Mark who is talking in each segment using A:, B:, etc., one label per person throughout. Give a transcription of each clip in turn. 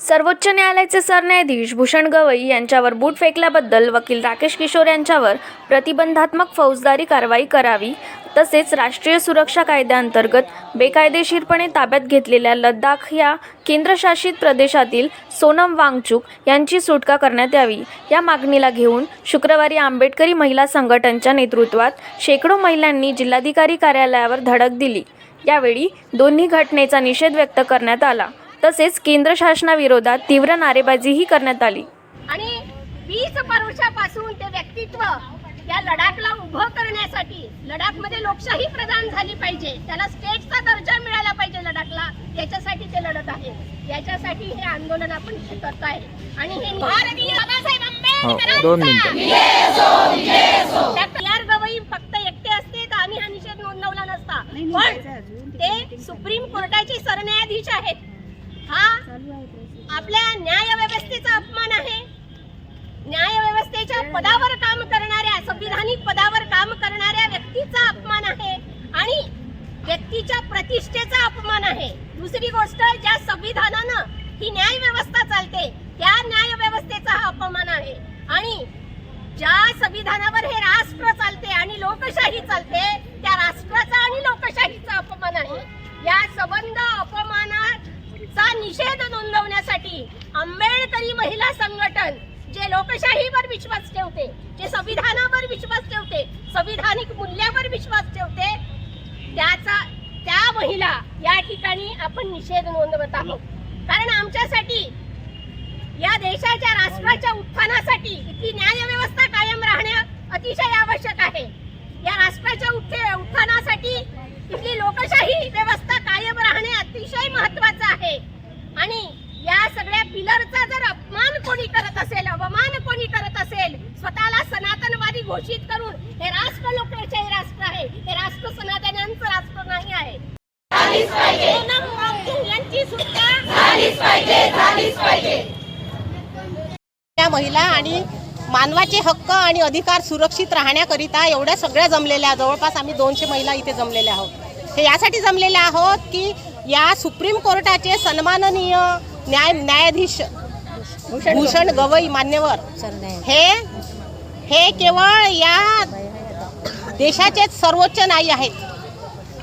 A: सर्वोच्च न्यायालयाचे सरन्यायाधीश भूषण गवई यांच्यावर बूट फेकल्याबद्दल वकील राकेश किशोर यांच्यावर प्रतिबंधात्मक फौजदारी कारवाई करावी तसेच राष्ट्रीय सुरक्षा कायद्याअंतर्गत बेकायदेशीरपणे ताब्यात घेतलेल्या लद्दाख या केंद्रशासित प्रदेशातील सोनम वांगचुक यांची सुटका करण्यात यावी. या मागणीला घेऊन शुक्रवारी आंबेडकरी महिला संघटनच्या नेतृत्वात शेकडो महिलांनी जिल्हाधिकारी कार्यालयावर धडक दिली. यावेळी दोन्ही घटनेचा निषेध व्यक्त करण्यात आला. तसेच केंद्र शासनाविरोधात तीव्र नारेबाजीही करण्यात आली.
B: आणि वीस वर्षापासून ते व्यक्तित्व या लडाखला उभं करण्यासाठी लडाखमध्ये लोकशाही प्रदान झाली पाहिजे त्याला स्टेटचा दर्जा मिळाला पाहिजे लडाखला याच्यासाठी ते लढत आहे. याच्यासाठी हे आंदोलन आपण करत आहे आणि हे भारतीय बाबासाहेब
C: हो,
B: गवई फक्त एकटे असते तर आम्ही हा निषेध नोंदवला नसता. पण ते सुप्रीम कोर्टाचे सरन्यायाधीश आहेत. हा? आपल्या न्याय व्यवस्थेचा अपमान आहे. न्याय व्यवस्थेच्या पदावर काम करणाऱ्या संविधानिक पदावर काम करणाऱ्या व्यक्तीचा अपमान आहे आणि व्यक्तीच्या प्रतिष्ठेचा अपमान आहे. दुसरी गोष्ट ज्या संविधानानं ही न्याय व्यवस्था चालते त्या न्याय व्यवस्थेचा हा अपमान आहे. आणि ज्या संविधानावर हे राष्ट्र चालते आणि लोकशाही चालते त्या राष्ट्राचा आणि लोकशाहीचा अपमान आहे. या संबंध निषेध नोंदवण्यासाठी आंबेडकरी महिला संघटन जे लोकशाहीवर विश्वास ठेवते जे संविधानावर विश्वास ठेवते संविधानिक मूल्यावर विश्वास ठेवते त्याचा त्या महिला या ठिकाणी आपण निषेध नोंदवत आहोत. कारण आमच्यासाठी या देशाच्या राष्ट्राच्या उत्थानासाठी इथली न्यायव्यवस्था कायम राहणे अतिशय आवश्यक आहे. या राष्ट्राच्या उत्थे- उत्थानासाठी इथली लोकशाही व्यवस्था कायम राहणे अतिशय महत्वाचं आहे. आणि या सगळ्या पिलरचा जर अपमान कोणी करत असेल अवमान कोणी करत असेल स्वतःला सनातनवादी घोषित करून हे राष्ट्र लोकशाही राष्ट्र आहे. हे राष्ट्र सनातन्यांचं राष्ट्र नाही आहे.
D: त्या महिला आणि मानवाचे हक्क आणि अधिकार सुरक्षित राहण्याकरिता एवढ्या सगळ्या जमलेल्या जवळपास आम्ही दोनशे महिला इथे जमलेल्या आहोत. हे यासाठी जमलेले आहोत की या सुप्रीम कोर्टाचे सन्माननीय न्याय न्यायाधीश भूषण गवई. मान्यवर. हे हे केवळ या देशाचेच सर्वोच्च न्याय आहेत.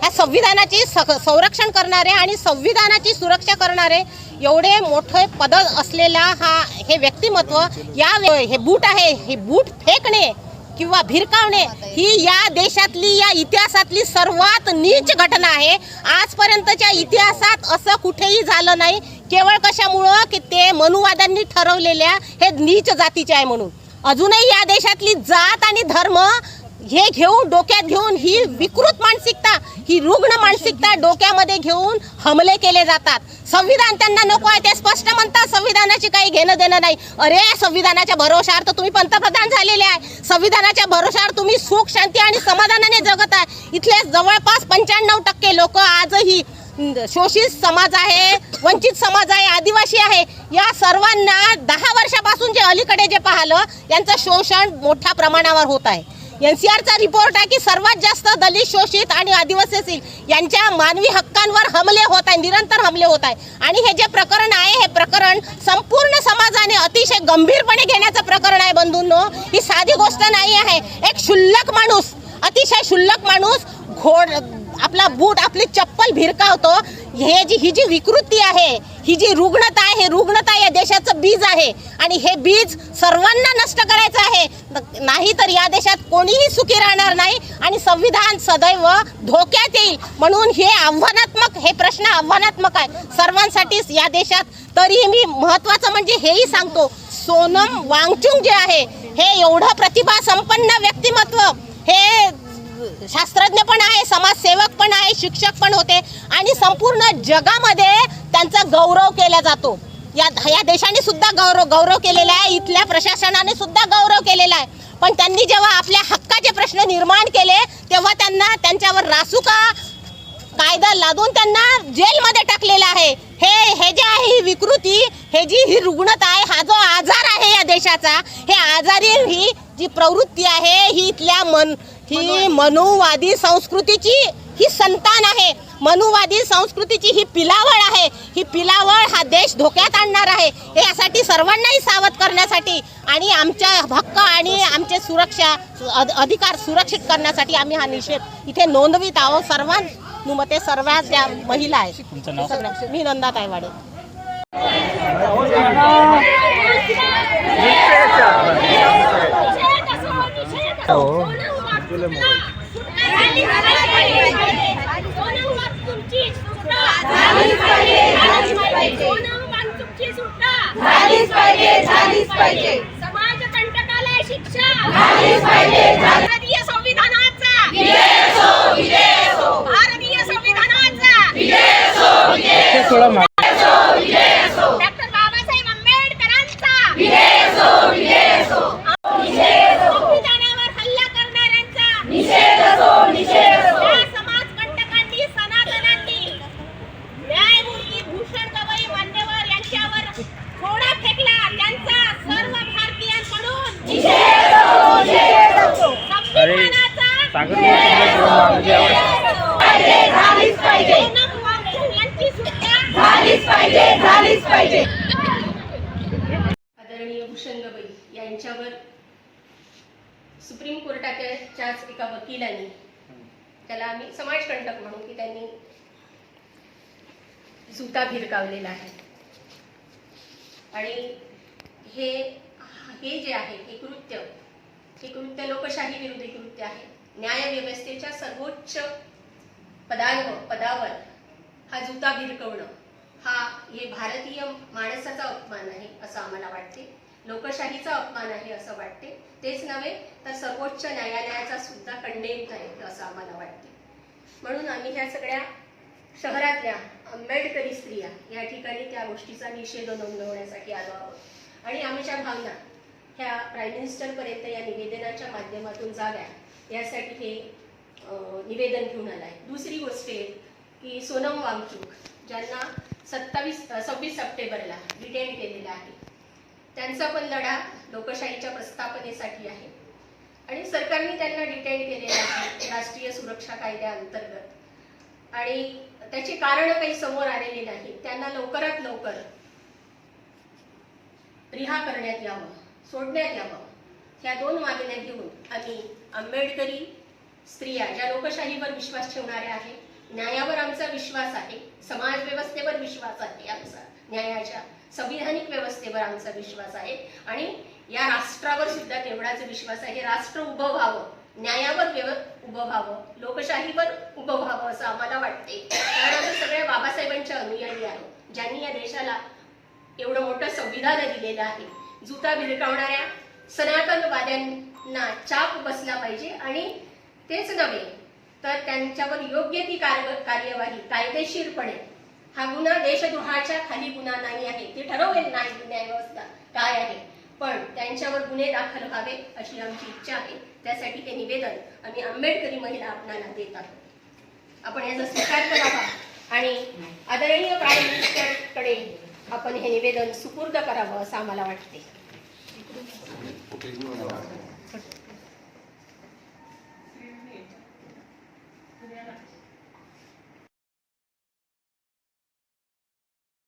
D: ह्या संविधानाची संरक्षण करणारे आणि संविधानाची सुरक्षा करणारे एवढे मोठे पद असलेला हा हे व्यक्तिमत्व या हे बूट आहे. हे बूट फेकणे किंवा भिरकावणे ही या देशातली या इतिहासातली सर्वात नीच घटना आहे. आजपर्यंतच्या इतिहासात असं कुठेही झालं नाही. केवळ कशामुळं? की ते मनुवाद्यांनी ठरवलेल्या हे नीच जातीचे आहे म्हणून. अजूनही या देशातली जात आणि धर्म हे घेऊन डोक्यात घेऊन ही विकृत मानसिकता ही रुग्ण मानसिकता डोक्यामध्ये घेऊन हमले केले जातात. संविधान त्यांना नको आहे ते स्पष्ट म्हणतात संविधानाची काही घेणं देणं नाही. अरे संविधानाच्या भरोशावर तर तुम्ही पंतप्रधान झालेले आहे. संविधानाच्या भरोशावर तुम्ही सुख शांती आणि समाधानाने जगत आहे. इथले जवळपास पंच्याण्णव टक्के लोक आजही शोषित समाज आहे वंचित समाज आहे आदिवासी आहे. या सर्वांना दहा वर्षापासून जे अलीकडे जे पाहिलं यांचं शोषण मोठ्या प्रमाणावर होत आहे. एन सी आरचा रिपोर्ट आहे की सर्वात जास्त दलित शोषित आणि आदिवासी असतील यांच्या मानवी हक्कांवर हमले होत आहे निरंतर हमले होत आहे आणि हे जे प्रकरण आहे हे प्रकरण संपूर्ण समाजाने अतिशय गंभीरपणे घेण्याचं प्रकरण आहे बंधूंनो. ही साधी गोष्ट नाही आहे. एक क्षुल्लक माणूस अतिशय क्षुल्लक माणूस घोड आपला बूट आपली चप्पल भिरकावतो. हे जी ही जी विकृती आहे ही जी रुग्णता आहे रुग्णता या देशाचं बीज आहे. आणि हे बीज सर्वांना नष्ट करायचं आहे. नाही तर या देशात कोणीही सुखी राहणार नाही आणि संविधान सदैव धोक्यात येईल. म्हणून हे आव्हानात्मक हे प्रश्न आव्हानात्मक आहे. सर्वांसाठीच या देशात तरी मी महत्वाचं म्हणजे हेही सांगतो सोनम वांगचुंग जे आहे हे एवढं प्रतिभा संपन्न व्यक्तिमत्व हे शास्त्रज्ञ पण आहे समाजसेवक पण आहे शिक्षक पण होते. आणि संपूर्ण जगामध्ये त्यांचा गौरव केला जातो. या या देशाने सुद्धा गौरव गौरव केलेला आहे. इथल्या प्रशासनाने सुद्धा गौरव केलेला आहे. पण त्यांनी जेव्हा आपल्या हक्काचे प्रश्न निर्माण केले तेव्हा त्यांना त्यांच्यावर रासुका कायदा लादून त्यांना जेलमध्ये टाकलेला आहे. हे हे जे आहे ही विकृती हे जी ही रुग्णता आहे हा जो आजार आहे या देशाचा हे आजारी ही जी प्रवृत्ती आहे ही इथल्या मन ही मनुवादी. संस्कृतीची ही संतान आहे मनुवादी संस्कृतीची ही पिलावळ आहे ही पिलावळ हा देश धोक्यात आणणार आहे हे यासाठी सर्वांनाही सावध करण्यासाठी आणि आमच्या हक्क आणि आमचे सुरक्षा अध- अधिकार सुरक्षित करण्यासाठी आम्ही हा निषेध इथे नोंदवित आहोत सर्वांनुमते सर्व ज्या महिला आहेत मी नंदा तायवाडे
B: समाज कंटकाला शिक्षा भारतीय संविधानाचा. भारतीय संविधानाचा डॉक्टर बाबासाहेब आंबेडकरांचा संविधानावर हल्ला करणाऱ्यांचा या समाज कंटकांनी सनातनांनी न्यायमूर्ती भूषण गवई मान्यवर यांच्यावर थोडा फेकला त्यांचा सर्व भारतीयांकडून संविधानाचा यांची सुटका आदरणीय भूषण यांच्यावर सुप्रीम कोर्टाच्याच एका वकिलांनी त्याला आम्ही समाजकंटक म्हणू की त्यांनी जुता भिरकावलेला आहे. आणि हे हे जे आहे हे कृत्य हे कृत्य लोकशाही विरोधी कृत्य आहे. न्यायव्यवस्थेच्या सर्वोच्च पदांवर पदावर हा जुता भिरकवणं हा हे भारतीय माणसाचा अपमान आहे असं आम्हाला वाटते. लोकशाहीचा अपमान आहे असं वाटते. तेच नव्हे तर सर्वोच्च न्यायालयाचा सुद्धा कंडेम आहे असं आम्हाला वाटते. म्हणून आम्ही ह्या सगळ्या शहरातल्या आंबेडकरी स्त्रिया या ठिकाणी त्या गोष्टीचा निषेध नोंदवण्यासाठी आलो आहोत. आणि आमच्या भावना ह्या प्राईम मिनिस्टरपर्यंत या निवेदनाच्या माध्यमातून जाव्या यासाठी हे निवेदन घेऊन आलं आहे दुसरी गोष्ट आहे की सोनम वांगचूक ज्यांना सत्तावीस सव्वीस सप्टेंबरला डिटेन केलेलं आहे त्यांचा पण लढा लोकशाहीच्या प्रस्थापनेसाठी आहे. आणि सरकारने त्यांना डिटेन केलेलं आहे राष्ट्रीय सुरक्षा कायद्याअंतर्गत आणि त्याची कारण काही समोर आलेली नाही त्यांना लवकरात लवकर रिहा करण्यात यावं सोडण्यात यावं ह्या दोन मागण्या घेऊन आम्ही आंबेडकरी स्त्रिया ज्या लोकशाहीवर विश्वास ठेवणाऱ्या आहेत न्यायावर आमचा विश्वास आहे समाज व्यवस्थेवर विश्वास आहे आमचा न्यायाच्या संविधानिक व्यवस्थेवर आमचा विश्वास आहे आणि या राष्ट्रावर सुद्धा तेवढाच विश्वास आहे. हे राष्ट्र उभं व्हावं न्यायावर व्यव उभं व्हावं लोकशाहीवर उभं व्हावं असं आम्हाला वाटते. कारण आम्ही सगळ्या बाबासाहेबांच्या अनुयायी आहोत ज्यांनी या देशाला एवढं मोठं संविधान दिलेलं आहे. जुता भिरकावणाऱ्या ना चाप बसला पाहिजे आणि तेच नव्हे तर त्यांच्यावर योग्य ती कार्यवाही कायदेशीरपणे. हा गुन्हा देशद्रोहाच्या खाली गुन्हा नाही आहे ते ठरवेल नाही न्यायव्यवस्था काय आहे. पण त्यांच्यावर गुन्हे दाखल व्हावे अशी आमची इच्छा आहे त्यासाठी हे निवेदन आम्ही आंबेडकरी महिला आपणाला देत आहोत. आपण याचा स्वीकार करावा आणि आदरणीय प्राईम मिनिस्टरकडे आपण हे निवेदन सुपूर्द करावं असं आम्हाला वाटते.